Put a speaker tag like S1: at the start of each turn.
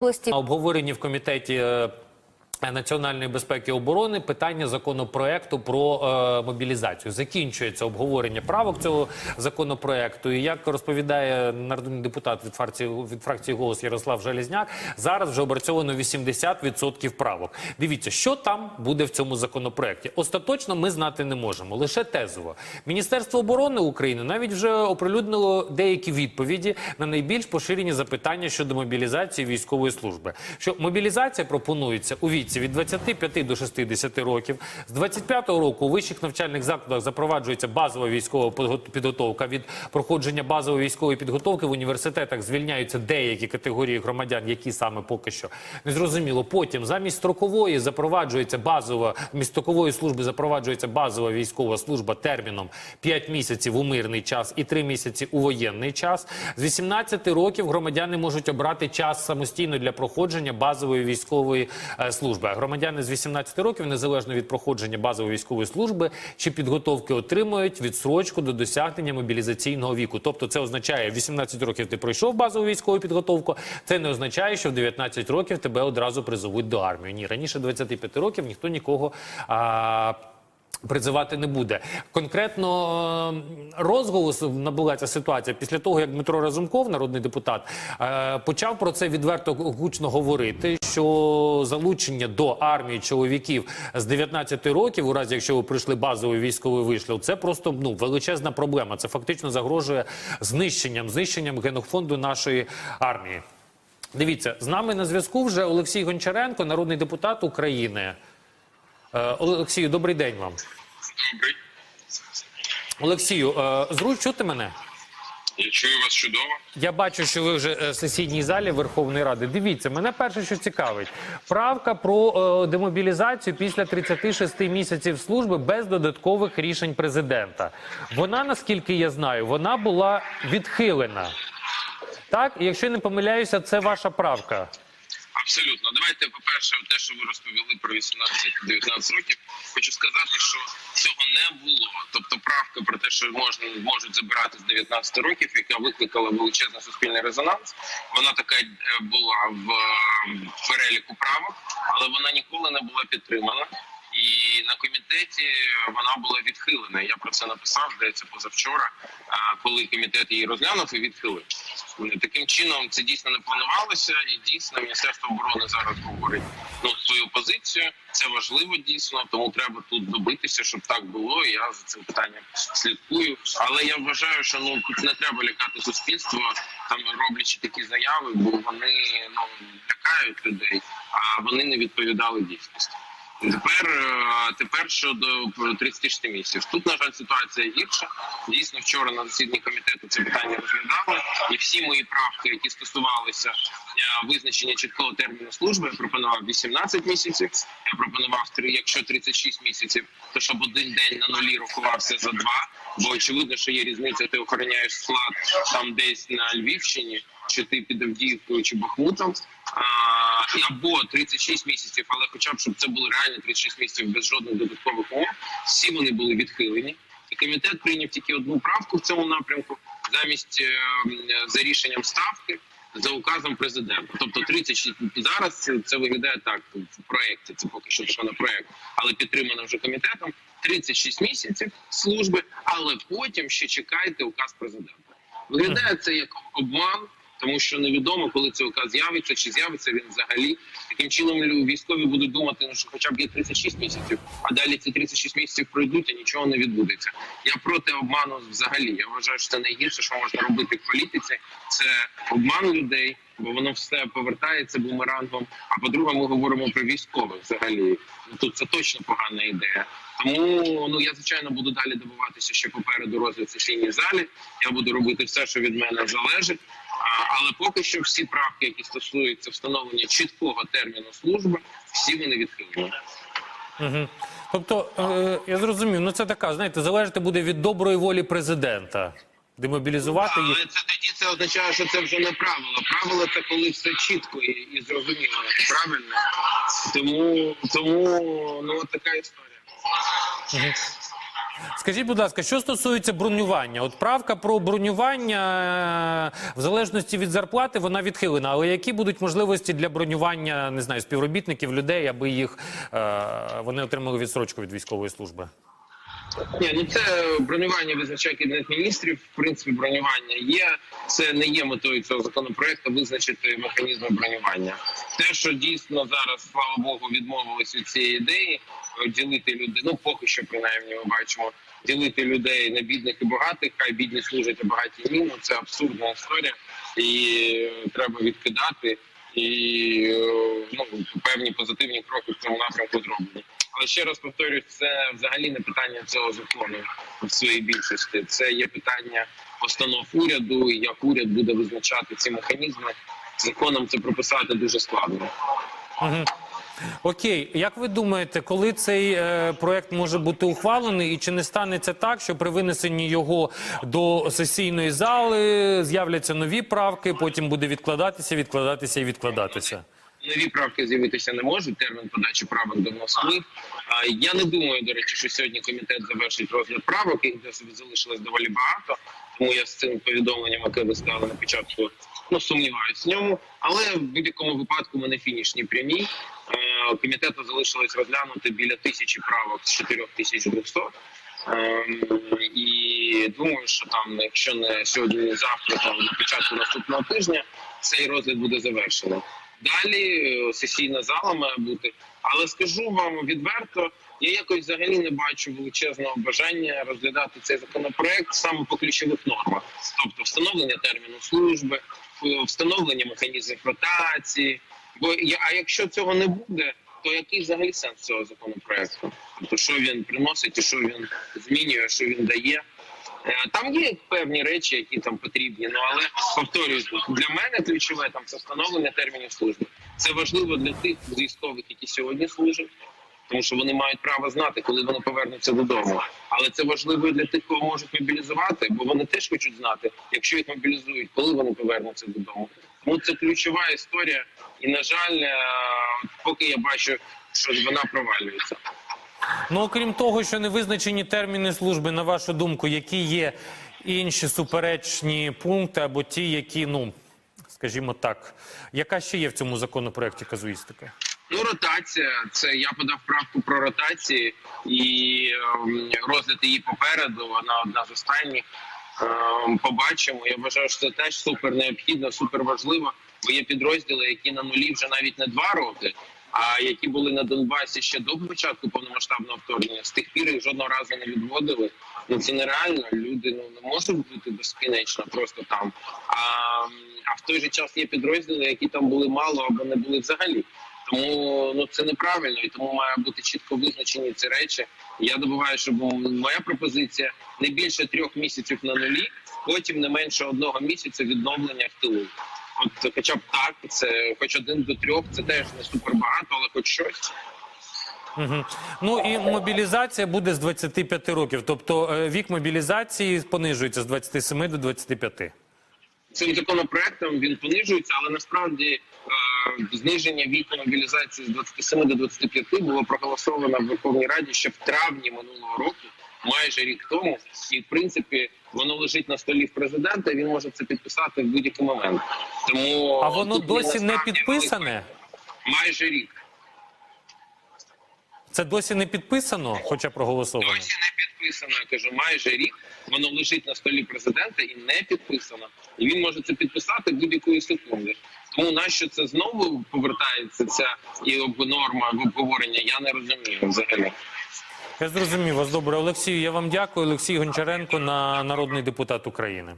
S1: області.
S2: На обговоренні в комітеті. Національної безпеки і оборони питання законопроекту про е, мобілізацію закінчується обговорення правок цього законопроекту. І як розповідає народний депутат від фракції від фракції голос Ярослав Желізняк, зараз вже опрацьовано 80% правок. Дивіться, що там буде в цьому законопроекті. Остаточно ми знати не можемо, лише тезово. Міністерство оборони України навіть вже оприлюднило деякі відповіді на найбільш поширені запитання щодо мобілізації військової служби. Що мобілізація пропонується у віці від 25 до 60 років. З 25-го року у вищих навчальних закладах запроваджується базова військова підго- підготовка. Від проходження базової військової підготовки в університетах звільняються деякі категорії громадян, які саме поки що не зрозуміло. Потім замість строкової запроваджується базова замість строкової служби запроваджується базова військова служба терміном 5 місяців у мирний час і 3 місяці у воєнний час. З 18 років громадяни можуть обрати час самостійно для проходження базової військової е, служби. Громадяни з 18 років, незалежно від проходження базової військової служби чи підготовки, отримують відсрочку до досягнення мобілізаційного віку. Тобто, це означає, в 18 років ти пройшов базову військову підготовку. Це не означає, що в 19 років тебе одразу призовуть до армії. Ні, раніше 25 років ніхто нікого. А, Призивати не буде конкретно е, розголос набула ця ситуація після того, як Дмитро Разумков, народний депутат, е, почав про це відверто гучно говорити. Що залучення до армії чоловіків з 19 років, у разі якщо ви пройшли базовий військовий вишлів, це просто ну величезна проблема. Це фактично загрожує знищенням, знищенням генофонду нашої армії. Дивіться, з нами на зв'язку вже Олексій Гончаренко, народний депутат України. Е, Олексію, добрий день вам.
S3: Добрий.
S2: Олексію, е, зручно чути мене?
S3: Я чую вас чудово.
S2: Я бачу, що ви вже е, в сесійній залі Верховної Ради. Дивіться, мене перше, що цікавить, правка про демобілізацію після 36 місяців служби без додаткових рішень президента. Вона, наскільки я знаю, вона була відхилена. Так, І якщо не помиляюся, це ваша правка.
S3: Абсолютно. Давайте, по-перше, те, що ви розповіли про 18-19 років, хочу сказати, що цього не було. Тобто, правка про те, що можна можуть забирати з 19 років, яка викликала величезний суспільний резонанс. Вона така е, була в, е, переліку правок, але вона ніколи не була підтримана. І на комітеті вона була відхилена. Я про це написав, здається, позавчора, коли комітет її розглянув і відхилив. Таким чином це дійсно не планувалося, і дійсно Міністерство оборони зараз говорить ну свою позицію. Це важливо дійсно, тому треба тут добитися, щоб так було. Я за цим питанням слідкую. Але я вважаю, що ну тут не треба лякати суспільство, там роблячи такі заяви, бо вони ну лякають людей, а вони не відповідали дійсності. Тепер е, тепер щодо 36 місяців. Тут на жаль ситуація гірша. Дійсно, вчора на засіданні комітету це питання розглядали, і всі мої правки, які стосувалися е, визначення чіткого терміну служби, я пропонував 18 місяців. Я пропонував якщо 36 місяців, то щоб один день на нулі рахувався за два. Бо очевидно, що є різниця. Ти охороняєш склад там десь на Львівщині, чи ти під Авдіївкою чи Бахмутом. Або 36 місяців, але хоча б щоб це було реально 36 місяців без жодних додаткових умов, всі вони були відхилені. І комітет прийняв тільки одну правку в цьому напрямку замість е, за рішенням ставки за указом президента. Тобто 36 зараз це, це виглядає так в проєкті. Це поки що законопроект, але підтримано вже комітетом. 36 місяців служби, але потім ще чекайте указ президента. Виглядає це як обман. Тому що невідомо, коли цей указ з'явиться, чи з'явиться він взагалі. Таким чином військові будуть думати, ну що хоча б є 36 місяців, а далі ці 36 місяців пройдуть і нічого не відбудеться. Я проти обману взагалі. Я вважаю, що це найгірше, що можна робити в політиці. Це обман людей, бо воно все повертається бумерангом. А по-друге, ми говоримо про військових взагалі. Ну, Тут це точно погана ідея. Тому ну я звичайно буду далі добиватися ще попереду розгляд сесійній залі. Я буду робити все, що від мене залежить. Але поки що всі правки, які стосуються встановлення чіткого терміну служби, всі вони відхилені.
S2: Угу. Тобто, е, я зрозумів, ну це така, знаєте, залежати буде від доброї волі президента. Демобілізувати
S3: Але
S2: їх.
S3: це тоді це означає, що це вже не правило. Правило це коли все чітко і, і зрозуміло. Правильно? Тому тому ну от така історія.
S2: Скажіть, будь ласка, що стосується бронювання? От правка про бронювання е, в залежності від зарплати вона відхилена. Але які будуть можливості для бронювання не знаю співробітників людей, аби їх е, вони отримали відсрочку від військової служби?
S3: Ні, ну це бронювання визначає кабінет міністрів. В принципі, бронювання є. Це не є метою цього законопроекту визначити механізми бронювання. Те, що дійсно зараз, слава Богу, відмовились від цієї ідеї е, ділити людей. Ну поки що принаймні ми бачимо ділити людей на бідних і багатих. Хай бідні служать, а багаті ні. Ну це абсурдна історія, і е, треба відкидати. І е, ну певні позитивні кроки в цьому напрямку зроблені. Але ще раз повторюю, це взагалі не питання цього закону в своїй більшості. Це є питання постанов уряду, і як уряд буде визначати ці механізми. Законом це прописати дуже складно.
S2: Окей, як ви думаєте, коли цей е, проект може бути ухвалений, і чи не станеться так, що при винесенні його до сесійної зали з'являться нові правки, потім буде відкладатися, відкладатися і відкладатися?
S3: Нові правки з'явитися не можуть. Термін подачі правок давно сплив. А Я не думаю, до речі, що сьогодні комітет завершить розгляд правок. Їх досить залишилось доволі багато. Тому я з цим повідомленням, яке ви сказали на початку, ну сумніваюся в ньому. Але в будь-якому випадку ми на фінішній прямій. Комітету залишилось розглянути біля тисячі правок з 4200. Ем, І думаю, що там, якщо не сьогодні, не завтра, то на початку наступного тижня цей розгляд буде завершений. Далі е, сесійна зала має бути. Але скажу вам відверто, я якось взагалі не бачу величезного бажання розглядати цей законопроект саме по ключових нормах, тобто встановлення терміну служби, е, встановлення механізмів ротації. Бо а якщо цього не буде, то який взагалі сенс цього законопроекту? Тобто, що він приносить і що він змінює, що він дає. Е, Там є певні речі, які там потрібні. Ну але повторюю, для мене ключове там це встановлення термінів служби. Це важливо для тих військових, які сьогодні служать, тому що вони мають право знати, коли вони повернуться додому. Але це важливо для тих, кого можуть мобілізувати, бо вони теж хочуть знати, якщо їх мобілізують, коли вони повернуться додому. Тому це ключова історія. І на жаль, е, поки я бачу, що вона провалюється.
S2: Ну, окрім того, що не визначені терміни служби, на вашу думку, які є інші суперечні пункти або ті, які, ну скажімо так, яка ще є в цьому законопроекті казуїстика?
S3: Ну, ротація. Це я подав правку про ротації і ем, розгляд її попереду. Вона одна з останніх. Ем, побачимо. Я вважаю, що це теж супер необхідно, супер важливо. Бо є підрозділи, які на нулі вже навіть не два роки, а які були на Донбасі ще до початку повномасштабного вторгнення. З тих пір їх жодного разу не відводили. Ну це нереально. Люди ну не можуть бути безкінечно просто там. А, а в той же час є підрозділи, які там були мало або не були взагалі. Тому ну це неправильно і тому має бути чітко визначені ці речі. Я добуваю, щоб моя пропозиція не більше трьох місяців на нулі, потім не менше одного місяця відновлення в тилу. От, хоча б так, це хоч один до трьох, це теж не супер багато, але хоч щось.
S2: Угу. Ну і мобілізація буде з 25 років, тобто е, вік мобілізації понижується з 27 до 25.
S3: Цим законопроектом він понижується, але насправді е, зниження віку мобілізації з 27 до 25 було проголосовано в Верховній Раді ще в травні минулого року, майже рік тому. І в принципі воно лежить на столі в президента. і Він може це підписати в будь-який момент. Тому
S2: А воно досі не підписане.
S3: майже рік.
S2: Це досі не підписано, хоча проголосовано.
S3: Досі не підписано. Я кажу, майже рік. Воно лежить на столі президента і не підписано. І він може це підписати будь-якої секунди. Тому нащо це знову повертається ця і норма обговорення? Я не розумію взагалі.
S2: Я зрозумів вас добре. Олексію, я вам дякую. Олексій Гончаренко, на народний депутат України.